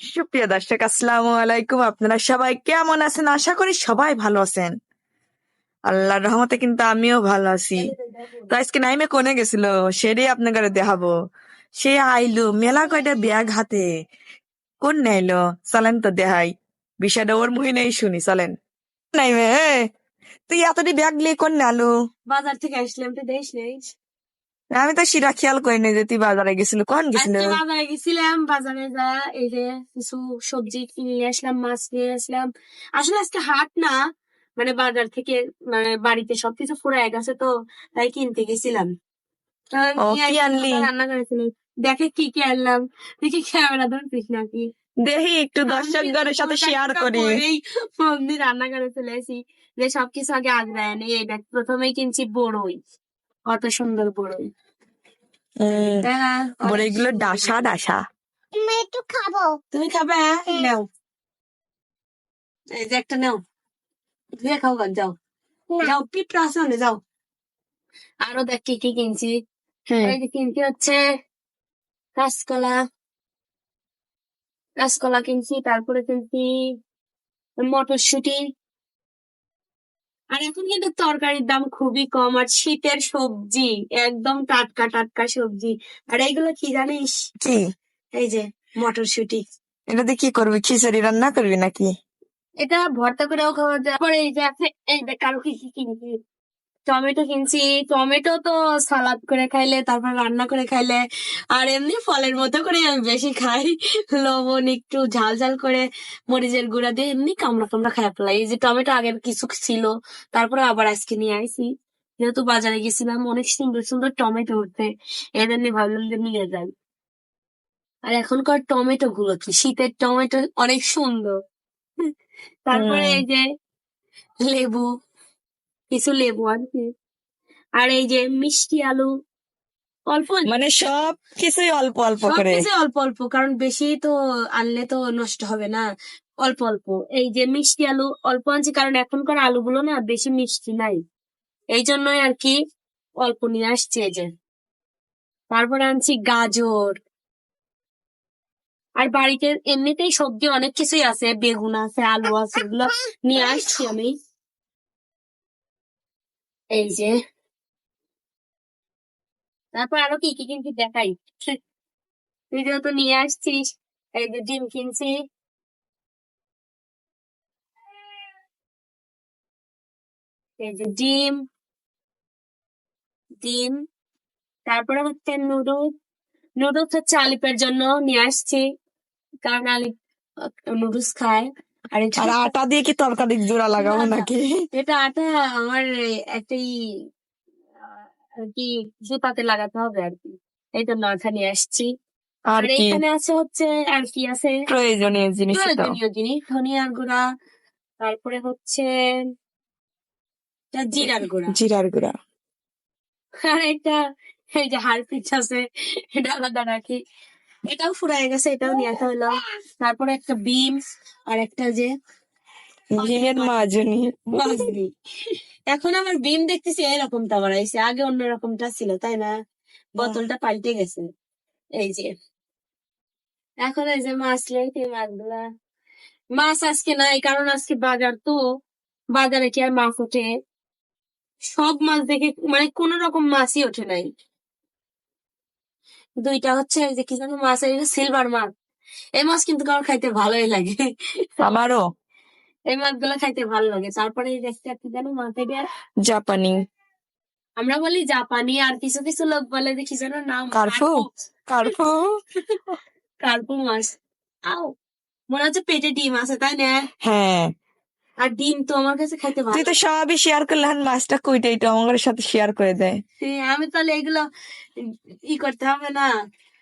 সুপ্রিয় দর্শক, আসসালামু আলাইকুম। আপনারা সবাই কেমন আছেন? আশা করি সবাই ভালো আছেন। আল্লাহর রহমতে কিন্তু আমিও ভালো আছি। তো আজকে নাইমে কোনে গেছিল? সেটাই আপনাদের দেখাবো। সে আইলো মেলা কয়টা ব্যাগ হাতে। কোন নাইলো? চলেন তো দেখাই। বিষয়টা ওর নেই শুনি, চলেন। নাইমে তুই এতটি ব্যাগ নিয়ে কোন আলো বাজার থেকে আসলাম তো দেশ নেই? আমি তো সেটা খেয়াল করি নাই যে তুই বাজারে গেছিল। কোন গেছিল? বাজারে গেছিলাম বাজারে যা এই যে কিছু সবজি কিনে নিয়ে আসলাম মাছ নিয়ে আসলাম। আসলে আজকে হাট না মানে বাজার থেকে মানে বাড়িতে সবকিছু ফুরায় গেছে তো তাই কিনতে গেছিলাম? রান্না করেছিলাম দেখে কি কি আনলাম দেখি ক্যামেরা ধরছিস নাকি? দেখি একটু দর্শকদের সাথে শেয়ার করি। রান্না করে চলে আসি যে সবকিছু আগে আগ্রায় নেই এই দেখ প্রথমেই কিনছি বড়ই। কত সুন্দর বড়ই উম, হ্যাঁ, এগুলো ডাসা ডাসা। আমি একটু খাব। তুমি খাবে নাও। এই যে একটা নাও। ধুয়ে খাও গা, যাও। যাও পিঁপড়া আছে না, যাও। আরও দেখ কি কি কিনছি। হ্যাঁ এই যে কিনছি হচ্ছে কাঁচকলা কাঁচকলা কিনছি তারপরে কিনছি মটরশুটি। আর এখন কিন্তু তরকারির দাম খুবই কম আর শীতের সবজি একদম টাটকা টাটকা সবজি। আর এইগুলো কি জানিস? কি? এই যে মটরশুটি। এটা দিয়ে কি করবি? খিচুড়ি রান্না করবি নাকি? এটা ভর্তা করেও খাওয়া যায়। পরে এই যে আছে এই দেখ কারও কি কি কিনছি টমেটো কিনছি। টমেটো তো সালাদ করে খাইলে তারপর রান্না করে খাইলে আর এমনি ফলের মতো করে আমি বেশি খাই। লবণ একটু ঝাল ঝাল করে মরিচের গুঁড়া দিয়ে এমনি কামড়া কামড়া খাই ফেলাই এই যে টমেটো আগের কিছু ছিল তারপরে আবার আজকে নিয়ে আইছি। যেহেতু বাজারে গেছিলাম অনেক সুন্দর সুন্দর টমেটো উঠতে এদের নিয়ে ভাবলাম যে নিয়ে যাই। আর এখনকার টমেটো গুলো কি? শীতের টমেটো অনেক সুন্দর। তারপরে এই যে লেবু কিছু লেবু আনছি আর এই যে মিষ্টি আলু অল্প মানে সব কিছুই অল্প অল্প করে। সবকিছু অল্প অল্প কারণ বেশি তো আনলে তো নষ্ট হবে না। অল্প অল্প। এই যে মিষ্টি আলু অল্প আনছি কারণ এখনকার আলুগুলো না বেশি মিষ্টি নাই। এই জন্যই আর কি অল্প নিয়ে আসছি এই যে। তারপরে আনছি গাজর। আর বাড়িতে এমনিতেই সবজি অনেক কিছুই আছে বেগুন আছে আলু আছে এগুলো নিয়ে আসছি আমি। এই যে। তারপর আরও কি কি কিনছি দেখাই? তুই যেহেতু নিয়ে আসছিস, এই যে ডিম কিনছি। এই যে ডিম। ডিম। তারপরে হচ্ছে নুডলস। নুডলস হচ্ছে আলিপের জন্য নিয়ে আসছি। কারণ আলিপ নুডলস খায়। আর আটা দিয়ে কি তরকারি জোড়া লাগাবো। নাকি? এটা আটা আমার একটাই আর কি জুতাতে লাগাতে হবে আর কি। এই জন্য আঠা নিয়ে আসছি। আর এখানে আছে হচ্ছে আর কি আছে? প্রয়োজনীয় জিনিস তো। প্রয়োজনীয় জিনিস ধনিয়ার গুঁড়া তারপরে হচ্ছে জিরার গুঁড়া। জিরার গুঁড়া। আর এটা এই যে হারপিচ আছে এটা আলাদা রাখি। এটাও ফুরাই গেছে এটাও নিয়ে আসা হলো। তারপরে একটা বিম আর একটা যে মাজনি। এখন আমার বিম দেখতেছি এরকমটা বাড়াইছে আগে অন্য রকমটা ছিল তাই না? বোতলটা পাল্টে গেছে। এই যে। এখন এই যে মাছ লেগে মাছগুলা। মাছ আজকে নাই কারণ আজকে বাজার তো। বাজারে কি আর মাছ ওঠে? সব মাছ দেখে মানে কোন রকম মাছই ওঠে নাই। দুইটা হচ্ছে যে কি যেন মাছ সিলভার মাছ। এই মাছ কিন্তু কারোর খাইতে ভালোই লাগে। আমারও। এই মাছগুলো খাইতে ভালো লাগে। তারপরে এই দেখতে কি যেন মাছ এটা জাপানি। আমরা বলি জাপানি আর কিছু কিছু লোক বলে কি যেন নাম কার্পু? কার্পু কার্পু মাছ। আও মনে হচ্ছে পেটে ডিম আছে তাই না? হ্যাঁ। আর ডিম তো আমার কাছে খাইতে ভালো তুই তো সবই শেয়ার করলে মাছটা কইটা এটা আমার সাথে শেয়ার করে দেয় হ্যাঁ, আমি তাহলে এগুলো ই করতে হবে না।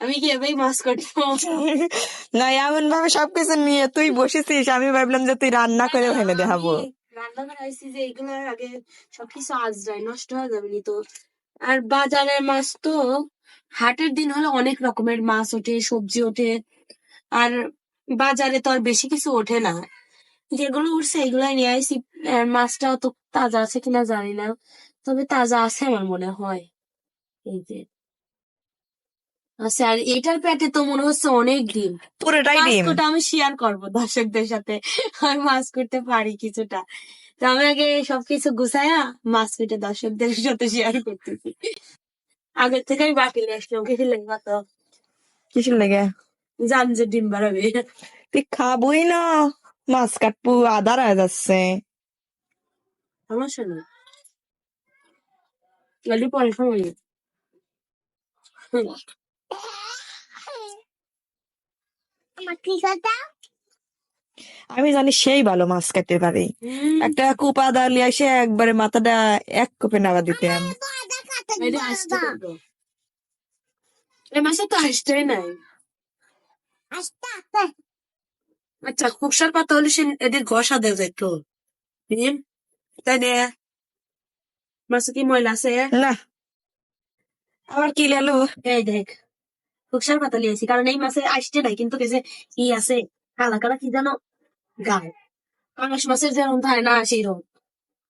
আমি কি এভাবেই মাছ করব না এমন ভাবে সবকিছু নিয়ে তুই বসেছিস আমি ভাবলাম যে তুই রান্না করে ফেলে দেখাবো। রান্না করে আইছি যে এগুলো আগে সবকিছু আজ যায় নষ্ট হয়ে যাবে নি তো। আর বাজারের মাছ তো হাটের দিন হলে অনেক রকমের মাছ ওঠে সবজি ওঠে। আর বাজারে তো আর বেশি কিছু ওঠে না। যেগুলো উঠছে এগুলাই নিয়ে আইছি আর মাছটাও তো তাজা আছে কিনা জানি না তবে তাজা আছে আমার মনে হয়। এই যে। আচ্ছা আর এটার পেটে তো মনে হচ্ছে অনেক ডিম। পুরোটাই ডিম। মাস্কটা আমি শেয়ার করব দর্শকদের সাথে। আমি মাছ করতে পারি কিছুটা। তো আমি আগে সবকিছু গুছাইয়া মাছ কেটে দর্শকদের সাথে শেয়ার করতেছি। আগের থেকে আমি বাকি নিয়ে আসলাম কিছু লেগে তো কিসের লেগে। জান যে ডিম বাড়াবে। তুই খাবই না। মাছ কাটবো আদার হয়ে যাচ্ছে সমস্যা নেই। গাড়ি পরে সময় আমি জানি সেই ভালো মাছ কাটতে পারে। একটা কুপ আদা লিয়ে এসে একবারে মাথাটা এক কোপে নাড়া দিতেন এটা এই মাসে তো আসতেই নাই। আচ্ছা খুকসার পাতা হলে সে এদের ঘষা দেওয়া যায় একটু। তাই না মাসে কি ময়লা আছে? না। আবার কি লেলু? এই দেখ খুকসার পাতা লিয়েছি কারণ এই মাসে আসতে নাই কিন্তু কেসে ই আছে কালা কালা কি জানো? গায়ে। পাঙাশ মাছের যেরকম থাকে না সেই রকম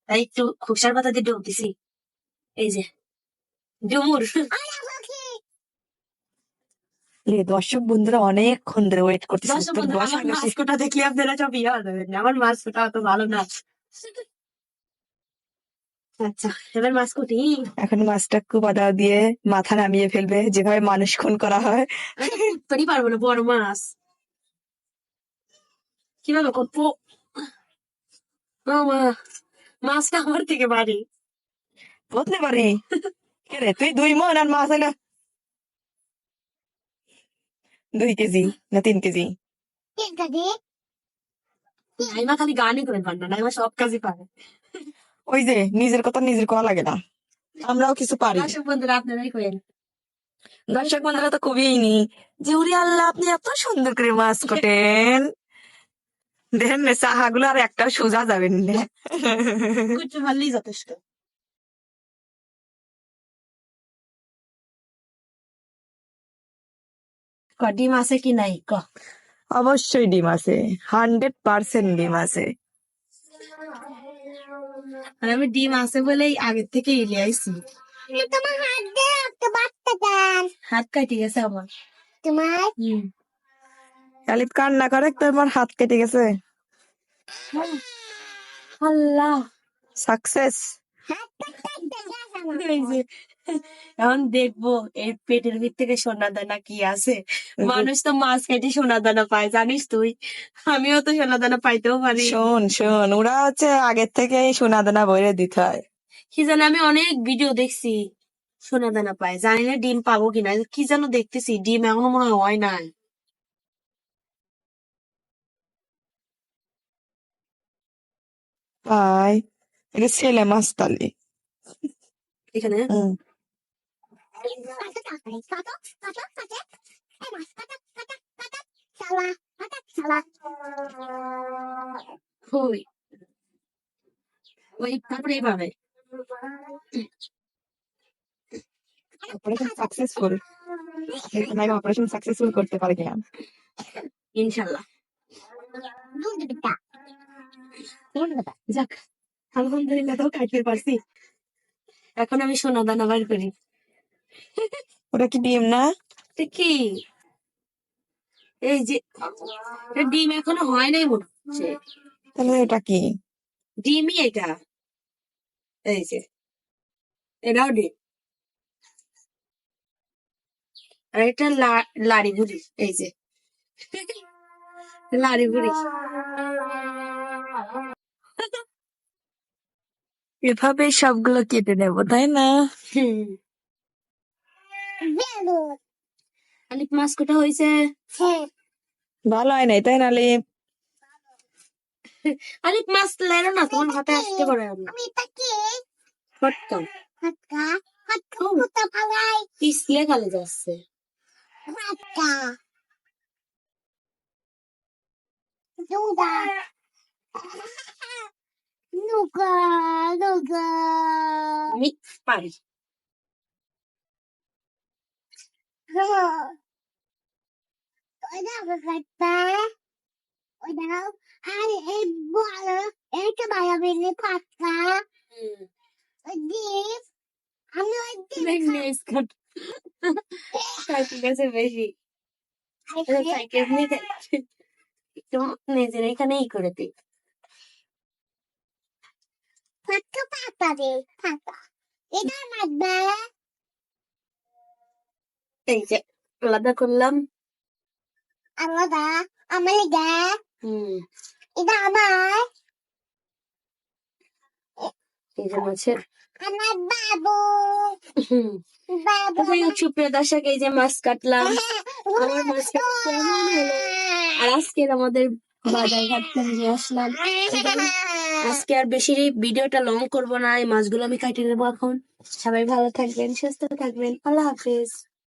তাই একটু খুকসার পাতা দিয়ে ডুব দিছি। এই যে ডুমুর। রে দর্শক বন্ধুরা অনেকক্ষণ ধরে ওয়েট করতেছে দর্শক তোর বন্ধুরা, আমার মাস্কটা দেখলে আপনারা সব ইয়ে যাবেন। আমার মাস্কটা অত ভালো না। আচ্ছা এবার মাস্কটি এখন মাছটা কুপ আদা দিয়ে মাথা নামিয়ে ফেলবে যেভাবে মানুষ খুন করা হয়। উঠতেই পারব না বড় মাছ কীভাবে করব? মা মাছটা আমার থেকে বাড়ি। বলতে পারি তুই দুই মন আর মাছ হলো দুই কেজি না তিন কেজি? নাইমা খালি গানই করে পার না নাইমা সব কাজই পারে। ওই যে নিজের কথা নিজের করা লাগে না। আমরাও কিছু পারি। দর্শক বন্ধুরা আপনারাই করেন। দর্শক বন্ধুরা তো কবিই নি যে উরি আল্লাহ আপনি এত সুন্দর করে মাছ কাটেন। দেখেন না চাহাগুলো আর একটা সোজা যাবেন না। যথেষ্ট। ক ডিম আছে কি নাই? ক। অবশ্যই ডিম আছে। হান্ড্রেড পার্সেন্ট ডিম আছে। আর আমি ডিম আছে বলেই আগের থেকে ইলে আইছি। তোমার হাত দিয়ে একটা বাচ্চা দেন। হাত কাটি গেছে আমার। তোমার? হুম। খালি কান্না করে তোমার হাত কেটে গেছে। আল্লাহ। সাকসেস। এখন দেখব এর পেটের ভিতর থেকে সোনা দানা কি আছে? মানুষ তো মাছ কেটে সোনা দানা পায় জানিস তুই? আমিও তো সোনা দানা পাইতেও পারি। শোন শোন ওরা হচ্ছে আগের থেকে সোনা দানা বইরে দিতে হয়। কি জানি আমি অনেক ভিডিও দেখছি সোনা দানা পায়। জানি না ডিম পাবো কিনা কি যেন দেখতেছি ডিম এখনও মনে হয় হয় নাই। এটা ছেলে মাছ তালি। এখানে? ওই তারপরে অপারেশন সাকসেসফুল আমি অপারেশন সাকসেসফুল করতে পারি কিনা? বিটা। যাক আলহামদুলিল্লাহ তো কাটতে পারছি। এখন আমি সোনা দানা বার করি। ওটা কি ডিম না? কি? এই যে ডিম এখনও হয় নাই মনে হচ্ছে। তাহলে এটা কি? ডিমই এটা। এই যে এটাও ডিম। আর এটা লাড়ি বুড়ি এই যে। লাড়ি বুড়ি এভাবে সবগুলো কেটে নেব তাই না। আলিফ মাছ কোটা হয়েছে? হ্যাঁ, ভালো হয় নাই তাই নালে আলিফ মাছ লেরো না তোমার হাতে আসতে পারে না। আমি এটা কি? ফটকাম হাতটা, হাতটা ফুটা পিছলে খালে যাচ্ছে। হাতটা। দুধা। নুকা, নুকা। আমি পারি। হ্যাঁ। ওইটা কাটটা। ওইটা, আর এই বড়, এইটা বাড়াবেলে পাতলা। ওই ডিম, আমি ওই ডিম Next cut. থাকতে গেছে বেশি সাইকেল নিয়ে যাচ্ছি। একটু নিজের এখানেই করে দিই ফাঁকা পাতা দে ফাঁকা এটা মারবে এই যে আলাদা করলাম। আলাদা আমার লিগা হুম। এটা আমার। এই যে মাছের। আমার বাবু। বাবু তো যাই হোক, সুপ্রিয় দর্শক এই যে মাছ কাটলাম। আমার মাছ কেমন হলো? আর আজকের আমাদের বাজার ঘাট নিয়ে আসলাম। আজকে আর বেশি ভিডিওটা লং করব না এই মাছগুলো আমি কাটিয়ে নেব এখন। সবাই ভালো থাকবেন সুস্থ থাকবেন। আল্লাহ হাফেজ।